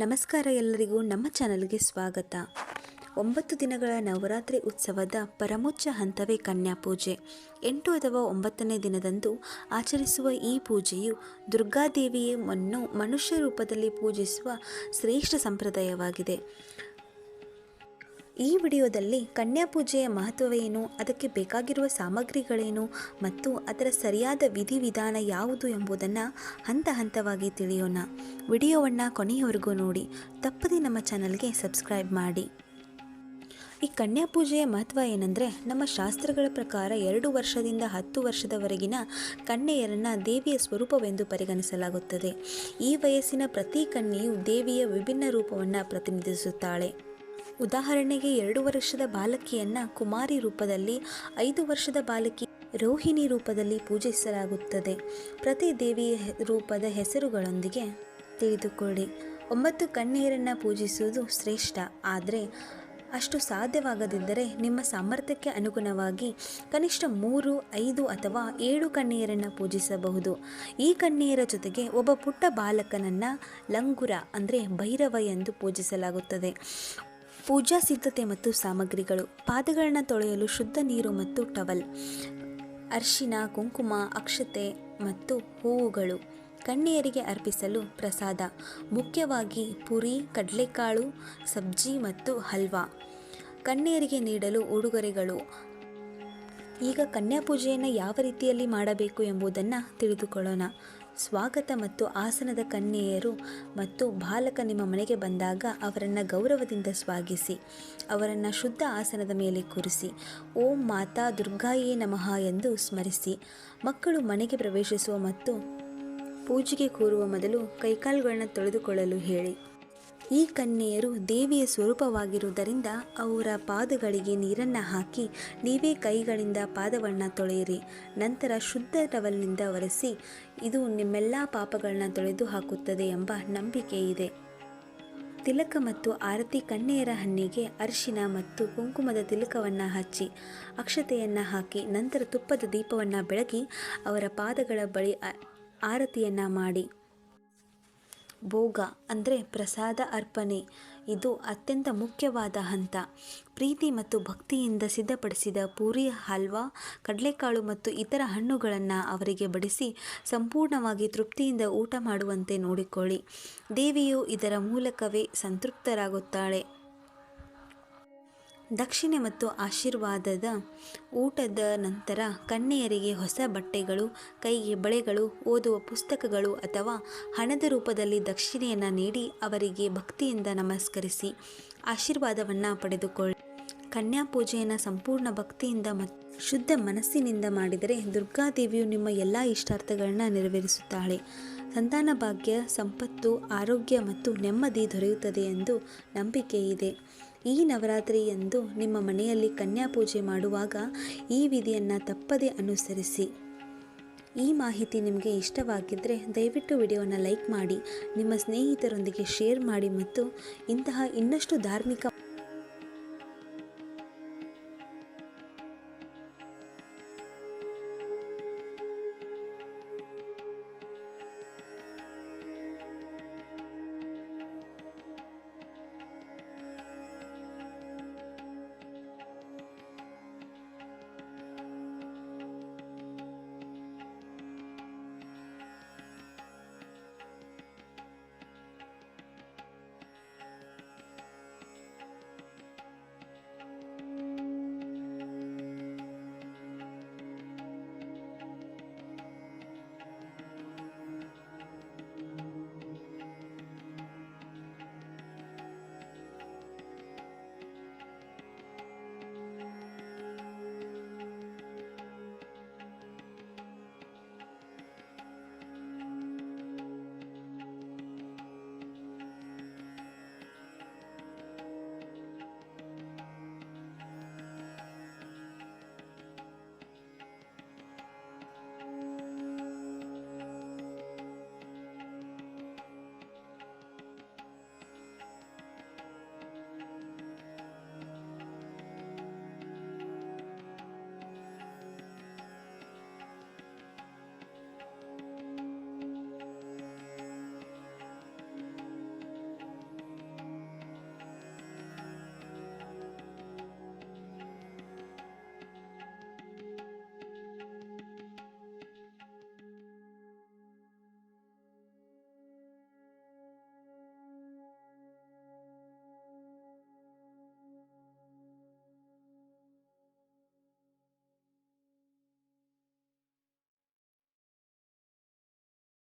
ನಮಸ್ಕಾರ ಎಲ್ಲರಿಗೂ ನಮ್ಮ ಚಾನಲ್ಗೆ ಸ್ವಾಗತ. ಒಂಬತ್ತು ದಿನಗಳ ನವರಾತ್ರಿ ಉತ್ಸವದ ಪರಮೋಚ್ಚ ಹಂತವೇ ಕನ್ಯಾ ಪೂಜೆ. ಎಂಟು ಅಥವಾ ಒಂಬತ್ತನೇ ದಿನದಂದು ಆಚರಿಸುವ ಈ ಪೂಜೆಯು ದುರ್ಗಾದೇವಿಯನ್ನು ಮನುಷ್ಯ ರೂಪದಲ್ಲಿ ಪೂಜಿಸುವ ಶ್ರೇಷ್ಠ ಸಂಪ್ರದಾಯವಾಗಿದೆ. ಈ ವಿಡಿಯೋದಲ್ಲಿ ಕನ್ಯಾ ಪೂಜೆಯ ಮಹತ್ವವೇನು, ಅದಕ್ಕೆ ಬೇಕಾಗಿರುವ ಸಾಮಗ್ರಿಗಳೇನು ಮತ್ತು ಅದರ ಸರಿಯಾದ ವಿಧಿವಿಧಾನ ಯಾವುದು ಎಂಬುದನ್ನು ಹಂತ ಹಂತವಾಗಿ ತಿಳಿಯೋಣ. ವಿಡಿಯೋವನ್ನು ಕೊನೆಯವರೆಗೂ ನೋಡಿ. ತಪ್ಪದೇ ನಮ್ಮ ಚಾನಲ್ಗೆ ಸಬ್ಸ್ಕ್ರೈಬ್ ಮಾಡಿ. ಈ ಕನ್ಯಾ ಪೂಜೆಯ ಮಹತ್ವ ಏನಂದರೆ, ನಮ್ಮ ಶಾಸ್ತ್ರಗಳ ಪ್ರಕಾರ ಎರಡು ವರ್ಷದಿಂದ ಹತ್ತು ವರ್ಷದವರೆಗಿನ ಕನ್ಯೆಯರನ್ನು ದೇವಿಯ ಸ್ವರೂಪವೆಂದು ಪರಿಗಣಿಸಲಾಗುತ್ತದೆ. ಈ ವಯಸ್ಸಿನ ಪ್ರತಿ ಕನ್ಯೆಯು ದೇವಿಯ ವಿಭಿನ್ನ ರೂಪವನ್ನು ಪ್ರತಿನಿಧಿಸುತ್ತಾಳೆ. ಉದಾಹರಣೆಗೆ ಎರಡು ವರ್ಷದ ಬಾಲಕಿಯನ್ನ ಕುಮಾರಿ ರೂಪದಲ್ಲಿ, ಐದು ವರ್ಷದ ಬಾಲಕಿ ರೋಹಿಣಿ ರೂಪದಲ್ಲಿ ಪೂಜಿಸಲಾಗುತ್ತದೆ. ಪ್ರತಿ ದೇವಿಯ ರೂಪದ ಹೆಸರುಗಳೊಂದಿಗೆ ತಿಳಿದುಕೊಳ್ಳಿ. ಒಂಬತ್ತು ಕಣ್ಣೀರನ್ನು ಪೂಜಿಸುವುದು ಶ್ರೇಷ್ಠ, ಆದರೆ ಅಷ್ಟು ಸಾಧ್ಯವಾಗದಿದ್ದರೆ ನಿಮ್ಮ ಸಾಮರ್ಥ್ಯಕ್ಕೆ ಅನುಗುಣವಾಗಿ ಕನಿಷ್ಠ ಮೂರು, ಐದು ಅಥವಾ ಏಳು ಕಣ್ಣೀರನ್ನು ಪೂಜಿಸಬಹುದು. ಈ ಕಣ್ಣೀರ ಜೊತೆಗೆ ಒಬ್ಬ ಪುಟ್ಟ ಬಾಲಕನನ್ನು ಲಂಗುರ ಅಂದರೆ ಭೈರವ ಎಂದು ಪೂಜಿಸಲಾಗುತ್ತದೆ. ಪೂಜಾ ಸಿದ್ಧತೆ ಮತ್ತು ಸಾಮಗ್ರಿಗಳು. ಪಾದಗಳನ್ನು ತೊಳೆಯಲು ಶುದ್ಧ ನೀರು ಮತ್ತು ಟವಲ್. ಅರ್ಶಿನ, ಕುಂಕುಮ, ಅಕ್ಷತೆ ಮತ್ತು ಹೂವುಗಳು. ಕಣ್ಣಿಯರಿಗೆ ಅರ್ಪಿಸಲು ಪ್ರಸಾದ. ಮುಖ್ಯವಾಗಿ ಪುರಿ, ಕಡಲೆಕಾಳು, ಸಬ್ಜಿ ಮತ್ತು ಹಲ್ವಾ. ಕಣ್ಣಿಯರಿಗೆ ನೀಡಲು ಉಡುಗೊರೆಗಳು. ಈಗ ಕನ್ಯಾಪೂಜೆಯನ್ನು ಯಾವ ರೀತಿಯಲ್ಲಿ ಮಾಡಬೇಕು ಎಂಬುದನ್ನು ತಿಳಿದುಕೊಳ್ಳೋಣ. ಸ್ವಾಗತ ಮತ್ತು ಆಸನದ ಕನ್ಯೆಯರು ಮತ್ತು ಬಾಲಕ ನಿಮ್ಮ ಮನೆಗೆ ಬಂದಾಗ ಅವರನ್ನು ಗೌರವದಿಂದ ಸ್ವಾಗಿಸಿ, ಅವರನ್ನು ಶುದ್ಧ ಆಸನದ ಮೇಲೆ ಕೂರಿಸಿ, ಓಂ ಮಾತಾ ದುರ್ಗಾಯೇ ನಮಃ ಎಂದು ಸ್ಮರಿಸಿ, ಮಕ್ಕಳು ಮನೆಗೆ ಪ್ರವೇಶಿಸುವ ಮತ್ತು ಪೂಜೆಗೆ ಕೂರುವ ಮೊದಲು ಕೈಕಾಲುಗಳನ್ನು ತೊಳೆದುಕೊಳ್ಳಲು ಹೇಳಿ. ಈ ಕನ್ಯೆಯರು ದೇವಿಯ ಸ್ವರೂಪವಾಗಿರುವುದರಿಂದ ಅವರ ಪಾದಗಳಿಗೆ ನೀರನ್ನು ಹಾಕಿ ನೀವೇ ಕೈಗಳಿಂದ ಪಾದವನ್ನು ತೊಳೆಯಿರಿ. ನಂತರ ಶುದ್ಧ ಟವಲ್ನಿಂದ ಒರೆಸಿ, ಇದು ನಿಮ್ಮೆಲ್ಲ ಪಾಪಗಳನ್ನ ತೊಳೆದು ಹಾಕುತ್ತದೆ ಎಂಬ ನಂಬಿಕೆ ಇದೆ. ತಿಲಕ ಮತ್ತು ಆರತಿ ಕನ್ಯೆಯರ ಹಣ್ಣಿಗೆ ಅರಿಶಿನ ಮತ್ತು ಕುಂಕುಮದ ತಿಲಕವನ್ನು ಹಚ್ಚಿ, ಅಕ್ಷತೆಯನ್ನು ಹಾಕಿ, ನಂತರ ತುಪ್ಪದ ದೀಪವನ್ನು ಬೆಳಗಿ, ಅವರ ಪಾದಗಳ ಬಳಿ ಆರತಿಯನ್ನು ಮಾಡಿ. ಭೋಗ ಅಂದರೆ ಪ್ರಸಾದ ಅರ್ಪಣೆ. ಇದು ಅತ್ಯಂತ ಮುಖ್ಯವಾದ ಹಂತ. ಪ್ರೀತಿ ಮತ್ತು ಭಕ್ತಿಯಿಂದ ಸಿದ್ಧಪಡಿಸಿದ ಪೂರಿ, ಹಲ್ವಾ, ಕಡಲೆಕಾಳು ಮತ್ತು ಇತರ ಹಣ್ಣುಗಳನ್ನು ಅವರಿಗೆ ಬಡಿಸಿ ಸಂಪೂರ್ಣವಾಗಿ ತೃಪ್ತಿಯಿಂದ ಊಟ ಮಾಡುವಂತೆ ನೋಡಿಕೊಳ್ಳಿ. ದೇವಿಯು ಇದರ ಮೂಲಕವೇ ಸಂತೃಪ್ತರಾಗುತ್ತಾಳೆ. ದಕ್ಷಿಣೆ ಮತ್ತು ಆಶೀರ್ವಾದದ ಊಟದ ನಂತರ ಕನ್ಯೆಯರಿಗೆ ಹೊಸ ಬಟ್ಟೆಗಳು, ಕೈಗೆ ಬಳೆಗಳು, ಓದುವ ಪುಸ್ತಕಗಳು ಅಥವಾ ಹಣದ ರೂಪದಲ್ಲಿ ದಕ್ಷಿಣೆಯನ್ನು ನೀಡಿ ಅವರಿಗೆ ಭಕ್ತಿಯಿಂದ ನಮಸ್ಕರಿಸಿ ಆಶೀರ್ವಾದವನ್ನು ಪಡೆದುಕೊಳ್ಳಿ. ಕನ್ಯಾ ಪೂಜೆಯನ್ನು ಸಂಪೂರ್ಣ ಭಕ್ತಿಯಿಂದ ಮತ್ತು ಶುದ್ಧ ಮನಸ್ಸಿನಿಂದ ಮಾಡಿದರೆ ದುರ್ಗಾದೇವಿಯು ನಿಮ್ಮ ಎಲ್ಲ ಇಷ್ಟಾರ್ಥಗಳನ್ನ ನೆರವೇರಿಸುತ್ತಾಳೆ. ಸಂತಾನ ಭಾಗ್ಯ, ಸಂಪತ್ತು, ಆರೋಗ್ಯ ಮತ್ತು ನೆಮ್ಮದಿ ದೊರೆಯುತ್ತದೆ ಎಂದು ನಂಬಿಕೆ ಇದೆ. ಈ ನವರಾತ್ರಿಯಂದು ನಿಮ್ಮ ಮನೆಯಲ್ಲಿ ಕನ್ಯಾ ಪೂಜೆ ಮಾಡುವಾಗ ಈ ವಿಧಿಯನ್ನು ತಪ್ಪದೇ ಅನುಸರಿಸಿ. ಈ ಮಾಹಿತಿ ನಿಮಗೆ ಇಷ್ಟವಾಗಿದ್ದರೆ ದಯವಿಟ್ಟು ವಿಡಿಯೋವನ್ನು ಲೈಕ್ ಮಾಡಿ, ನಿಮ್ಮ ಸ್ನೇಹಿತರೊಂದಿಗೆ ಶೇರ್ ಮಾಡಿ ಮತ್ತು ಇಂತಹ ಇನ್ನಷ್ಟು ಧಾರ್ಮಿಕ